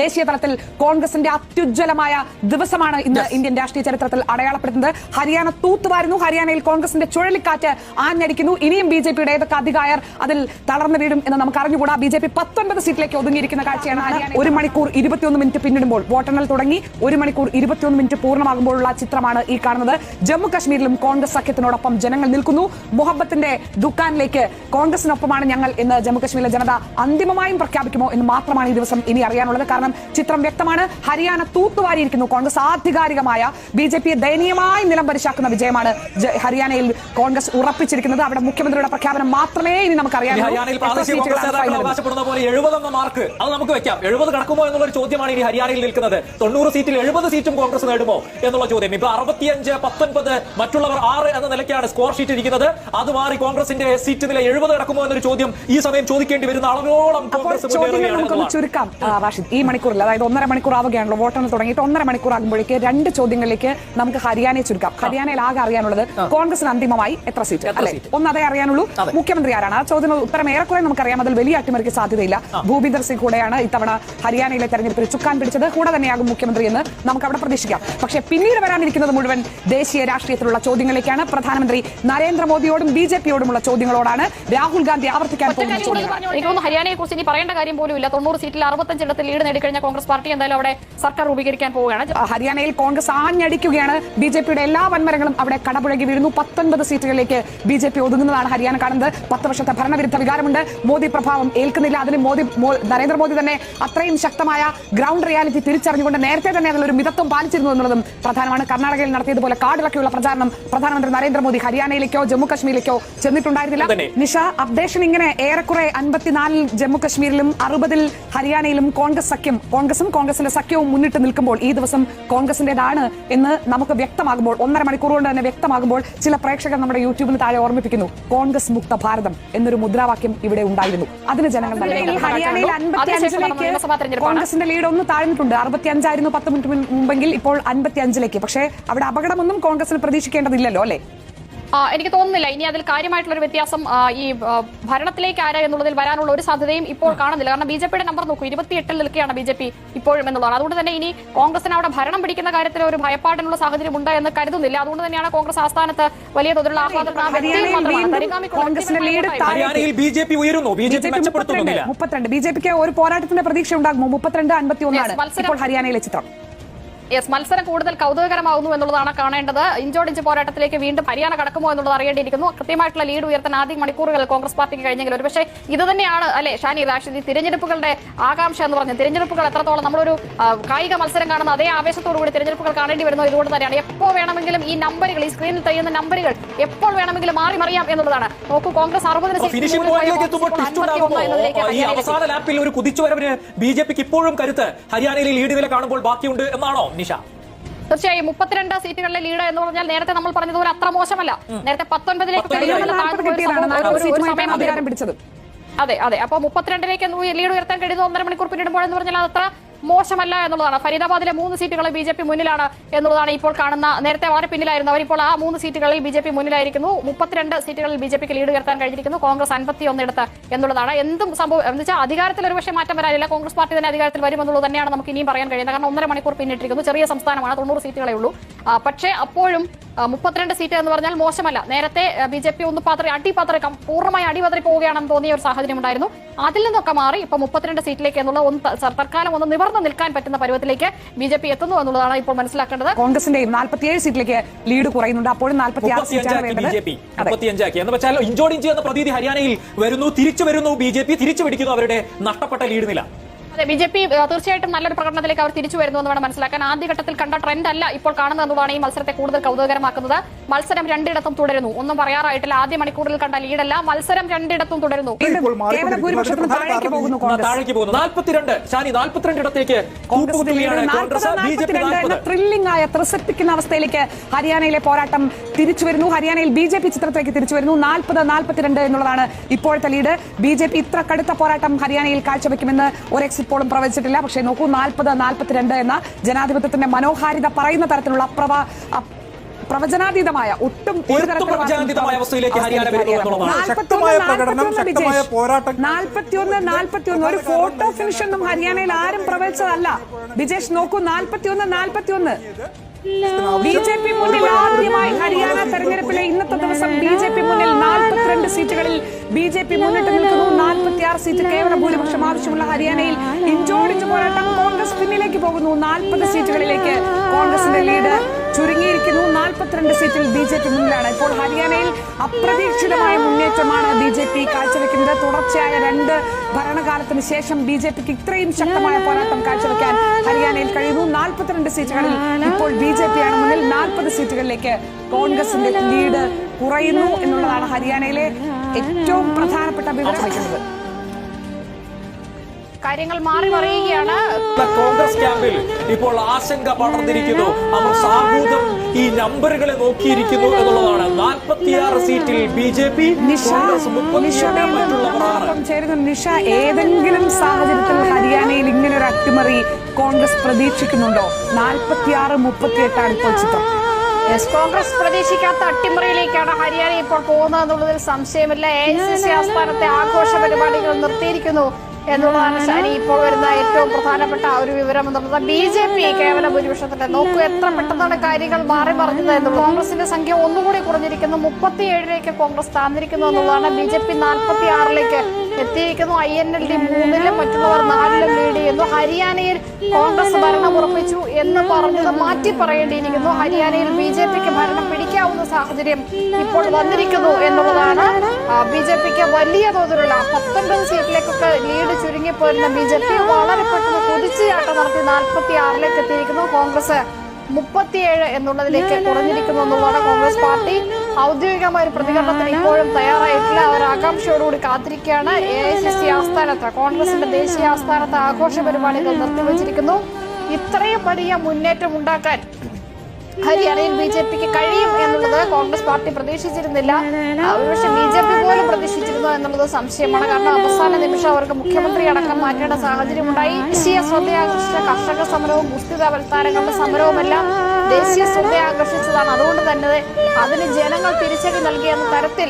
ദേശീയ തലത്തിൽ കോൺഗ്രസിന്റെ അത്യുജ്വലമായ ദിവസമാണ് ഇന്ന് ഇന്ത്യൻ രാഷ്ട്രീയ ചരിത്രത്തിൽ അടയാളപ്പെടുത്തുന്നത്. ഹരിയാന തൂത്തുവാരുന്നു. ഹരിയാനയിൽ കോൺഗ്രസിന്റെ ചുഴലിക്കാറ്റ് ആഞ്ഞടിക്കുന്നു. ഇനിയും ബി ജെ പിയുടെ ഏതൊക്കെ അധികായർ അതിൽ തളർന്നു വീഴും എന്ന് നമുക്ക് അറിഞ്ഞുകൂടാ. ബി ജെ പി പത്തൊൻപത് സീറ്റിലേക്ക് ഒതുങ്ങിയിരിക്കുന്ന കാഴ്ചയാണ് ഹരിയാന ഒരു മണിക്കൂർ ഇരുപത്തിയൊന്ന് മിനിറ്റ് പിന്നിടുമ്പോൾ വോട്ടെണ്ണൽ തുടങ്ങി. ഒരു മണിക്കൂർ ഇരുപത്തിയൊന്ന് മിനിറ്റ് പൂർണമാകുമ്പോഴുള്ള ചിത്രമാണ് ഈ കാണുന്നത്. ജമ്മു കശ്മീരിലും കോൺഗ്രസ് സഖ്യത്തിനോടൊപ്പം ജനങ്ങൾ നിൽക്കുന്നു. മുഹബത്തിന്റെ ദുക്കാനിലേക്ക് കോൺഗ്രസിനൊപ്പമാണ് ഞങ്ങൾ ഇന്ന് ജമ്മു കശ്മീരിലെ ജനത അന്തിമമായും പ്രഖ്യാപിക്കുമോ എന്ന് മാത്രമാണ് ഈ ദിവസം ഇനി അറിയാനുള്ളത്. കാരണം ചിത്രം വ്യക്തമാണ്. ഹരിയാന തൂത്തുവാരിയിരിക്കുന്നു. കോൺഗ്രസ് ആധികാരികമായ ബി ജെ പിയെ ദയനീയമായി നിലംപരിശാക്കുന്ന വിജയമാണ് ഹരിയാനയിൽ കോൺഗ്രസ് ഉറപ്പിച്ചിരിക്കുന്നത്. അവിടെ മുഖ്യമന്ത്രിയുടെ പ്രഖ്യാപനം മാത്രമേ ഇനി ഇനി നമുക്കറിയാം മാർക്ക് അത് നമുക്ക് വെക്കാം. എഴുപത് കടക്കുമോ എന്നുള്ള ഒരു ചോദ്യമാണ് ഇനി ഹരിയാനയിൽ നിൽക്കുന്നത്. തൊണ്ണൂറ് സീറ്റിൽ എഴുപത് സീറ്റും കോൺഗ്രസ് നേടുമോ എന്നുള്ള ചോദ്യം. ഇപ്പൊ അറുപത്തിയഞ്ച് പത്തൊൻപത് മറ്റുള്ളവർ ആറ് എന്ന നിലയ്ക്കാണ് സ്കോർ ഷീറ്റ് ഇരിക്കുന്നത്. അത് മാറി കോൺഗ്രസിന്റെ സീറ്റ് നില എഴുപത് കടക്കുമോ എന്നൊരു ചോദ്യം ഈ സമയം ചോദിക്കേണ്ടി വരുന്ന അളവോളം കോൺഗ്രസ്. ചുരുക്കാം. മണിക്കൂറിൽ അതായത് ഒന്നര മണിക്കൂർ ആവുകയാണല്ലോ വോട്ടെണ്ണൽ തുടങ്ങിയിട്ട് ഒന്നര മണിക്കൂർ ആകുമ്പോഴേക്ക് രണ്ട് ചോദ്യങ്ങളിലേക്ക് നമുക്ക് ഹരിയാനയെ ചുരുക്കാം. ഹരിയാനയിൽ ആകെ അറിയാനുള്ളത് കോൺഗ്രസിന് അന്തിമമായി എത്ര സീറ്റ്? അല്ലെ? സീറ്റ്? ഒന്ന് അതേ അറിയാനുള്ളൂ. മുഖ്യമന്ത്രി ആരാണ്? ആ ചോദ്യം ഉത്തരം ഏറെക്കുറെ നമുക്കറിയാം. അതിൽ വലിയ അട്ടിമറിക്ക് സാധ്യതയില്ല. ഭൂപീന്ദർ സിംഗ് കൂടെയാണ് ഇത്തവണ ഹരിയാനയിലെ തെരഞ്ഞെടുപ്പിൽ ചുക്കാൻ പിടിച്ചത്. കൂടെ തന്നെയാകും മുഖ്യമന്ത്രി എന്ന് നമുക്ക് അവിടെ പ്രതീക്ഷിക്കാം. പക്ഷേ പിന്നീട് വരാനിരിക്കുന്നത് മുഴുവൻ ദേശീയ രാഷ്ട്രീയത്തിലുള്ള ചോദ്യങ്ങളിലേക്കാണ് പ്രധാനമന്ത്രി നരേന്ദ്രമോദിയോടും ബി ജെ പിയോടുമുള്ള ചോദ്യങ്ങളോടാണ് രാഹുൽ ഗാന്ധി ആവർത്തിക്കാൻ പോകുന്നത് പോകുന്ന ഹരിയാനയെ കുറിച്ച് ഇനി പറയേണ്ട കാര്യം പോലും ഇല്ല തൊണ്ണൂറ് സീറ്റിൽ അറുപത്തഞ്ചിടത്ത് ലീഡ് നേടിക്കഴിഞ്ഞ കോൺഗ്രസ് പാർട്ടി എന്തായാലും അവിടെ സർക്കാർ രൂപീകരിക്കാൻ പോവുകയാണ്. ഹരിയാനയിൽ കോൺഗ്രസ് ആഞ്ഞടിക്കുകയാണ്. ബി ജെ പിയുടെ എല്ലാ വൻമരങ്ങളും അവിടെ കടപുഴകി വീഴുന്നു. പത്തൊൻപത് സീറ്റുകളിലേക്ക് ബി ജെ പി ഒതുങ്ങുന്നതാണ് ഹരിയാന കാണുന്നത്. പത്ത് വർഷത്തെ ഭരണവിരുദ്ധ വികാരമുണ്ട്. മോദി പ്രഭാവം ഏൽക്കുന്നില്ല. അതിന് മോദി നരേന്ദ്രമോദി തന്നെ അത്രയും ശക്തമായ ഗ്രൗണ്ട് റിയാലിറ്റി തിരിച്ചറിഞ്ഞുകൊണ്ട് നേരത്തെ തന്നെ അതിലൊരു മിതത്വം പാലിച്ചിരുന്നു എന്നുള്ളതും പ്രധാനമാണ്. കർണാടകയിൽ നടത്തിയതുപോലെ കാടിളക്കിയുള്ള പ്രചാരണം പ്രധാനമന്ത്രി നരേന്ദ്രമോദി ഹരിയാനയിലേക്കോ ജമ്മു കശ്മീരിലേക്കോ ചെന്നിട്ടുണ്ടായിരുന്നില്ല. നിഷ അപ്ഡേഷൻ ഇങ്ങനെ ഏറെക്കുറെ അൻപത്തിനാലിൽ ജമ്മു കശ്മീരിലും അറുപതിൽ ഹരിയാനയിലും കോൺഗ്രസ് സഖ്യം കോൺഗ്രസും കോൺഗ്രസിന്റെ സഖ്യവും മുന്നിട്ട് നിൽക്കുമ്പോൾ ഈ ദിവസം കോൺഗ്രസിന്റേതാണ് എന്ന് നമുക്ക് വ്യക്തമാകുമ്പോൾ ഒന്നര മണിക്കൂർ കൊണ്ട് തന്നെ വ്യക്തമാകുമ്പോൾ ചില പ്രേക്ഷകർ നമ്മുടെ യൂട്യൂബിന് താഴെ ഓർമ്മിപ്പിക്കുന്നു. കോൺഗ്രസ് മുക്ത ഭാരതം എന്നൊരു മുദ്രാവാക്യം ഇവിടെ ഉണ്ടായിരുന്നു. അതിന് ജനങ്ങൾ ഹരിയാനയിൽ. കോൺഗ്രസിന്റെ ലീഡ് ഒന്ന് താഴ്ന്നിട്ടുണ്ട്. അറുപത്തി അഞ്ചായിരുന്നു പത്ത് മിനിറ്റ് മുമ്പെങ്കിൽ ഇപ്പോൾ അൻപത്തി അഞ്ചിലേക്ക് പക്ഷേ അവിടെ അപകടമൊന്നും കോൺഗ്രസിന് പ്രതീക്ഷിക്കേണ്ടതില്ലല്ലോ അല്ലേ? എനിക്ക് തോന്നുന്നില്ല. ഇനി അതിൽ കാര്യമായിട്ടുള്ള ഒരു വ്യത്യാസം ഈ ഭരണത്തിലേക്ക് ആരാ എന്നുള്ളതിൽ വരാനുള്ള ഒരു സാധ്യതയും ഇപ്പോൾ കാണുന്നില്ല. കാരണം ബി ജെ പിയുടെ നമ്പർ നോക്കൂ ഇരുപത്തിയെട്ടിൽ നിൽക്കുകയാണ് ബി ജെ പി ഇപ്പോഴും എന്നുള്ളതാണ്. അതുകൊണ്ട് തന്നെ ഇനി കോൺഗ്രസിന് അവിടെ ഭരണം പിടിക്കുന്ന കാര്യത്തിൽ ഒരു ഭയപ്പാടിനുള്ള സാഹചര്യം ഉണ്ട് എന്ന് കരുതുന്നില്ല. അതുകൊണ്ട് തന്നെയാണ് കോൺഗ്രസ് ആസ്ഥാനത്ത് വലിയ തോതിലുള്ള ആഹ്ലാദം ആ വ്യക്തിയിൽ ഹരിയാനയിൽ മാത്രമാണ്. വീണ്ടും തരിഗാമിക്കുള്ള കോൺഗ്രസിന്റെ ലീഡ് വോട്ടായി. ഹരിയാനയിൽ ബി ജെ ഉയരുന്നു. ബി മെച്ചപ്പെടുത്തുന്നില്ല മുപ്പത്തിരണ്ട് ബി ജെ പിക്ക് ഒരു പോരാട്ടത്തിന്റെ പ്രതീക്ഷ ഉണ്ടാകുമോ മുപ്പത്തിരണ്ട് അൻപത്തി ഒന്നാണ് ഇപ്പോൾ ഹരിയാനയിലെ ചിത്രം. യെസ് മത്സരം കൂടുതൽ കൗതുകകരമാകുന്നു എന്നുള്ളതാണ് കാണേണ്ടത്. ഇഞ്ചോടിഞ്ച് പോരാട്ടത്തിലേക്ക് വീണ്ടും ഹരിയാന കടക്കുമോ എന്നുള്ളത് അറിയേണ്ടിയിരിക്കുന്നു. കൃത്യമായിട്ടുള്ള ലീഡ് ഉയർത്താൻ ആദ്യ മണിക്കൂറുകൾ കോൺഗ്രസ് പാർട്ടിക്ക് കഴിഞ്ഞെങ്കിൽ ഒരുപക്ഷെ ഇത് തന്നെയാണ് അല്ലെ ഷാനി റാഷിദി തിരഞ്ഞെടുപ്പുകളുടെ ആകാംക്ഷ എന്ന് പറഞ്ഞത് തിരഞ്ഞെടുപ്പുകൾ എത്രത്തോളം നമ്മളൊരു കായിക മത്സരം കാണുന്ന അതേ ആവേശത്തോടു കൂടി തിരഞ്ഞെടുപ്പുകൾ കാണേണ്ടി വരുന്നത് ഇതുകൊണ്ട് തന്നെയാണ്. എപ്പോൾ വേണമെങ്കിലും ഈ നമ്പറുകൾ ഈ സ്ക്രീനിൽ തെയ്യുന്ന നമ്പറുകൾ എപ്പോൾ വേണമെങ്കിലും മാറി മറിയാം എന്നുള്ളതാണ്. നോക്കൂ കോൺഗ്രസ് അറുപതിന് സീറ്റ് ഫിനിഷിംഗ് പോയിന്റിലേക്ക് എത്തുമ്പോൾ കോൺഗ്രസ് ഉണ്ടാകുമോ? 51 എന്നതിലേക്ക് ഈ ഹരിയാനയിലേക്ക് അവസാന ലാപ്പിൽ ഒരു കുതിച്ചുവരവിന് ബി ജെ പിക്ക് ഇപ്പോഴും കരുത്ത്. ഹരിയാനയിലെ ലീഡ് നില കാണുമ്പോൾ ബാക്കിയുണ്ട് എന്നാണോ? നിഷ. തീർച്ചയായും മുപ്പത്തിരണ്ട് സീറ്റുകളിലെ ലീഡ് എന്ന് പറഞ്ഞാൽ നേരത്തെ നമ്മൾ പറഞ്ഞതുപോലെ അത്ര മോശമല്ല. നേരത്തെ പത്തൊൻപതിലേക്ക് അതെ അതെ. അപ്പൊ മുപ്പത്തിരണ്ടിലേക്ക് ലീഡ് ഉയർത്താൻ കഴിയുന്ന ഒന്നര മണിക്കൂർ പിന്നിടുമ്പോൾ എന്ന് പറഞ്ഞാൽ അത് അത്ര മോശമല്ല എന്നുള്ളതാണ്. ഫരീദാബാദിലെ മൂന്ന് സീറ്റുകളിൽ ബി ജെ പി മുന്നിലാണ് എന്നുള്ളതാണ് ഇപ്പോൾ കാണുന്ന നേരത്തെ വളരെ പിന്നിലായിരുന്നു. അവർ ഇപ്പോൾ ആ മൂന്ന് സീറ്റുകളിൽ ബി ജെ പി മുന്നിലായിരിക്കുന്നു. മുപ്പത്തിരണ്ട് സീറ്റുകളിൽ ബി ജെ പിക്ക് ലീഡ് ഉയർത്താൻ കഴിഞ്ഞിരിക്കുന്നു. കോൺഗ്രസ് അൻപത്തി ഒന്നിടത്ത് എന്നുള്ളതാണ്. എന്തും സംഭവം എന്ന് വെച്ചാൽ അധികാരത്തിൽ ഒരുപക്ഷെ മാറ്റം വരാനില്ല. കോൺഗ്രസ് പാർട്ടി തന്നെ അധികാരത്തിൽ വരുമെന്നുള്ളത് തന്നെയാണ് നമുക്ക് ഇനിയും പറയാൻ കഴിയുന്നത്. കാരണം ഒന്നര മണിക്കൂർ പിന്നിട്ടിരിക്കുന്നു. ചെറിയ സംസ്ഥാനമാണ് തൊണ്ണൂറ് സീറ്റുകളേ ഉള്ളൂ. പക്ഷേ അപ്പോഴും മുപ്പത്തിരണ്ട് സീറ്റ് എന്ന് പറഞ്ഞാൽ മോശമല്ല. നേരത്തെ ബി ജെ പി ഒന്ന് പാത്ര അടിപാത്രി പൂർണമായി അടിപതറി പോവുകയാണെന്ന് തോന്നിയ ഒരു സാഹചര്യം ഉണ്ടായിരുന്നു. അതിൽ നിന്നൊക്കെ മാറി ഇപ്പൊ മുപ്പത്തിരണ്ട് സീറ്റിലേക്ക് എന്നുള്ള ഒന്ന് തൽക്കാലം ഒന്ന് നിവർന്ന് നിൽക്കാൻ പറ്റുന്ന പരുവത്തിലേക്ക് ബി ജെ പി എത്തുന്നു എന്നുള്ളതാണ് ഇപ്പോൾ മനസ്സിലാക്കേണ്ടത്. കോൺഗ്രസിന്റെയും നാൽപ്പത്തിയേഴ് സീറ്റിലേക്ക് ലീഡ് കുറയുന്നുണ്ട്. അപ്പോഴും എന്ന് വെച്ചാൽ ഇഞ്ചോടിഞ്ച് എന്ന പ്രതീതി ഹരിയാനയിൽ വരുന്നു തിരിച്ചു വരുന്നു ബി ജെ പി തിരിച്ചു പിടിക്കുന്നു അവരുടെ നഷ്ടപ്പെട്ട ലീഡ് നില. ബി ജെ പി തീർച്ചയായിട്ടും നല്ലൊരു പ്രകടനത്തിലേക്ക് അവർ തിരിച്ചു വരുന്നു എന്ന് വേണം മനസ്സിലാക്കാൻ ആദ്യഘട്ടത്തിൽ കണ്ട ട്രെൻഡ് അല്ല ഇപ്പോൾ കാണുന്നത് എന്നതാണ് ഈ മത്സരത്തെ കൂടുതൽ കൗതുകരമാക്കുന്നത് മത്സരം രണ്ടിടത്തും തുടരുന്നു. ഒന്നും പറയാറായിട്ടില്ല. ആദ്യ മണിക്കൂറിൽ കണ്ട ലീഡല്ല മത്സരം രണ്ടിടത്തും തുടരുന്നു. ത്രില്ലിംഗ് ആയ ത്രസിപ്പിക്കുന്ന അവസ്ഥയിലേക്ക് ഹരിയാനയിലെ പോരാട്ടം തിരിച്ചു വരുന്നു. ഹരിയാനയിൽ ബി ജെ പി ചിത്രത്തിലേക്ക് തിരിച്ചു വരുന്നു. നാൽപ്പത് നാൽപ്പത്തിരണ്ട് എന്നുള്ളതാണ് ഇപ്പോഴത്തെ ലീഡ്. ബി ജെ പി ഇത്ര കടുത്ത പോരാട്ടം ഹരിയാനയിൽ കാഴ്ചവെക്കുമെന്ന് ഒരു എക്സിറ്റ് പോളും പ്രവചിച്ചിട്ടില്ല. പക്ഷേ നോക്കൂ നാൽപ്പത് നാൽപ്പത്തിരണ്ട് എന്ന ജനാധിപത്യത്തിന്റെ മനോഹാരിത പറയുന്ന തരത്തിലുള്ള അപ്രവ അപ്- പ്രവചനാതീതമായ ഒട്ടും. നാൽപ്പത്തിയൊന്ന് നാൽപ്പത്തിയൊന്ന് ഒരു ഫോട്ടോ ഫിനിഷ് ഒന്നും ഹരിയാനയിൽ ആരും പ്രവചിച്ചതല്ല. ബിജേഷ് നോക്കൂ നാൽപ്പത്തിയൊന്ന് നാൽപ്പത്തിയൊന്ന്. ബി ജെ പി മുന്നിൽ ആദ്യമായി ഹരിയാന തെരഞ്ഞെടുപ്പിലെ ഇന്നത്തെ ദിവസം ബി ജെ പി മുന്നിൽ നാൽപ്പത്തിരണ്ട് സീറ്റുകളിൽ ബി ജെ പി മുന്നിട്ട് നിൽക്കുന്നു. നാൽപ്പത്തിയാറ് സീറ്റ് കേവല ഭൂരിപക്ഷം ആവശ്യമുള്ള ഹരിയാനയിൽ ഇഞ്ചോടിഞ്ച് പോരാട്ടം കോൺഗ്രസ് പിന്നിലേക്ക് പോകുന്നു. നാൽപ്പത് സീറ്റുകളിലേക്ക് കോൺഗ്രസിന്റെ ലീഡ് ചുരുങ്ങിയിരിക്കുന്നു നാൽപ്പത്തിരണ്ട് സീറ്റിൽ ബി ജെ പി മുന്നിലാണ്. ഇപ്പോൾ ഹരിയാനയിൽ അപ്രതീക്ഷിതമായ മുന്നേറ്റമാണ് ബി ജെ പി കാഴ്ചവെക്കുന്നത്. തുടർച്ചയായ രണ്ട് ഭരണകാലത്തിന് ശേഷം ബി ജെ പിക്ക് ഇത്രയും ശക്തമായ പോരാട്ടം കാഴ്ചവെക്കാൻ ഹരിയാനയിൽ കഴിയുന്നു. നാൽപ്പത്തിരണ്ട് സീറ്റുകളിൽ ഇപ്പോൾ ബി ജെ പി ആണ് മുന്നിൽ. നാൽപ്പത് സീറ്റുകളിലേക്ക് കോൺഗ്രസിന്റെ ലീഡ് കുറയുന്നു എന്നുള്ളതാണ് ഹരിയാനയിലെ ഏറ്റവും പ്രധാനപ്പെട്ട വിവരം. വയ്ക്കുന്നത് കാര്യങ്ങൾ മാറി മറിയുകയാണ്. കോൺഗ്രസ് ക്യാമ്പിൽ ഇപ്പോൾ ആശങ്ക പടർന്നിരിക്കുന്നു. അവർ സാഹൂതം ഈ നമ്പറുകളെ നോക്കിയിരിക്കുന്നു എന്നുള്ളതാണ്. നാൽപ്പത്തിയാറ് സീറ്റിൽ ബി ജെ പി നിഷ ഏതെങ്കിലും സാഹചര്യത്തിൽ ഹരിയാനയിൽ ഇങ്ങനെ ഒരു അട്ടിമറി കോൺഗ്രസ് പ്രതീക്ഷിക്കുന്നുണ്ടോ? നാൽപ്പത്തിയാറ് മുപ്പത്തിയെട്ടാണ് ഇപ്പോൾ ചിത്രം. എസ് കോൺഗ്രസ് പ്രതീക്ഷിക്കാത്ത അട്ടിമറിയിലേക്കാണ് ഹരിയാന ഇപ്പോൾ പോകുന്നത് എന്നുള്ളതിൽ സംശയമില്ല. എ ഐ സി സി ആസ്ഥാനത്തെ ആഘോഷ പരിപാടികൾ നിർത്തിയിരിക്കുന്നു. എന്നുള്ളതാണ് ശരി ഇപ്പോൾ വരുന്ന ഏറ്റവും പ്രധാനപ്പെട്ട ഒരു വിവരം എന്നുള്ളത്. ബി ജെ പി കേവല ഭൂരിപക്ഷത്തിന്റെ നോക്കൂ എത്ര പെട്ടെന്നാണ് കാര്യങ്ങൾ മാറി മറിഞ്ഞത് എന്നുള്ളത് കോൺഗ്രസിന്റെ സംഖ്യ ഒന്നുകൂടി കുറഞ്ഞിരിക്കുന്നു. മുപ്പത്തിയേഴിലേക്ക് കോൺഗ്രസ് താന്നിരിക്കുന്നു എന്നുള്ളതാണ് ബി ജെ പി നാൽപ്പത്തി ആറിലേക്ക് എത്തിയിരിക്കുന്നു. ഐ എൻ എൽ ഡി മൂന്നിലും മറ്റുള്ളവർ നാലിലും ലീഡ് ചെയ്യുന്നു ഹരിയാനയിൽ കോൺഗ്രസ് ഭരണം ഉറപ്പിച്ചു എന്ന് പറഞ്ഞത് മാറ്റി പറയേണ്ടിയിരിക്കുന്നു ഹരിയാനയിൽ ബി ജെ പിക്ക് ഭരണം സാഹചര്യം ഇപ്പോൾ വന്നിരിക്കുന്നു എന്നുള്ളതാണ്. ബി ജെ പിക്ക് വലിയ തോതിലുള്ള പത്തൊൻപത് സീറ്റിലേക്കൊക്കെ ലീഡ് ചുരുങ്ങിപ്പോയിരുന്ന ബി ജെ പി വളരെ പെട്ടെന്ന് കുതിച്ചുചാട്ടം നടത്തി നാൽപ്പത്തി ആറിലേക്ക് എത്തിയിരിക്കുന്നു. കോൺഗ്രസ് മുപ്പത്തിയേഴ് എന്നുള്ളതിലേക്ക് കുറഞ്ഞിരിക്കുന്നു എന്നുള്ളതാണ് കോൺഗ്രസ് പാർട്ടി. ഔദ്യോഗികമായ ഒരു പ്രതികരണത്തിന് ഇപ്പോഴും തയ്യാറായിട്ടില്ല. അവർ ആകാംക്ഷയോടുകൂടി കാത്തിരിക്കുകയാണ്. എ ഐ സി സി ആസ്ഥാനത്ത് കോൺഗ്രസിന്റെ ദേശീയ ആസ്ഥാനത്ത് ആഘോഷ പരിപാടികൾ നിർത്തിവച്ചിരിക്കുന്നു. ഇത്രയും വലിയ മുന്നേറ്റം ഉണ്ടാക്കാൻ ഹരിയാനയിൽ ബി ജെ പിക്ക് കഴിയും എന്നുള്ളത് കോൺഗ്രസ് പാർട്ടി പ്രതീക്ഷിച്ചിരുന്നില്ല. ഒരുപക്ഷെ ബി ജെ പി പോലും പ്രതീക്ഷിച്ചിരുന്നു എന്നുള്ളത് സംശയമാണ്. കാരണം അവസാന നിമിഷം അവർക്ക് മുഖ്യമന്ത്രി അടക്കം മാറ്റേണ്ട സാഹചര്യമുണ്ടായി. ദേശീയ ശ്രദ്ധയാകർഷിച്ച കർഷക സമരവും ഗുസ്തിത താരങ്ങളുടെ സമരവുമെല്ലാം ദേശീയ ശ്രദ്ധ ആകർഷിച്ചതാണ്. അതുകൊണ്ട് തന്നെ അതിന് ജനങ്ങൾ തിരിച്ചടി നൽകിയെന്ന തരത്തിൽ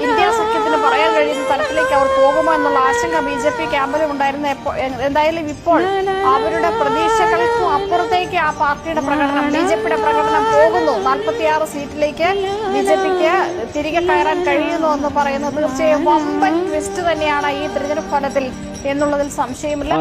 ഇന്ത്യ സഖ്യത്തിന് പറയാൻ കഴിയുന്ന തരത്തിലേക്ക് അവർ പോകുമോ എന്നുള്ള ആശങ്ക ബി ജെ പി ക്യാമ്പിലും ഉണ്ടായിരുന്ന. എപ്പോ- എന്തായാലും ഇപ്പോൾ അവരുടെ പ്രതീക്ഷകൾക്കും അപ്പുറത്തേക്ക് ആ പാർട്ടിയുടെ പ്രകടനം ബി ജെ പിയുടെ പ്രകടനം പോകുന്നു. നാൽപ്പത്തിയാറ് സീറ്റിലേക്ക് ബി ജെ പിക്ക് തിരികെ കയറാൻ കഴിയുന്നു എന്ന് പറയുന്നത് തീർച്ചയായും വമ്പൻ ട്വിസ്റ്റ് തന്നെയാണ് ഈ തിരഞ്ഞെടുപ്പ് ഫലത്തിൽ എന്നുള്ളതിൽ സംശയമില്ല.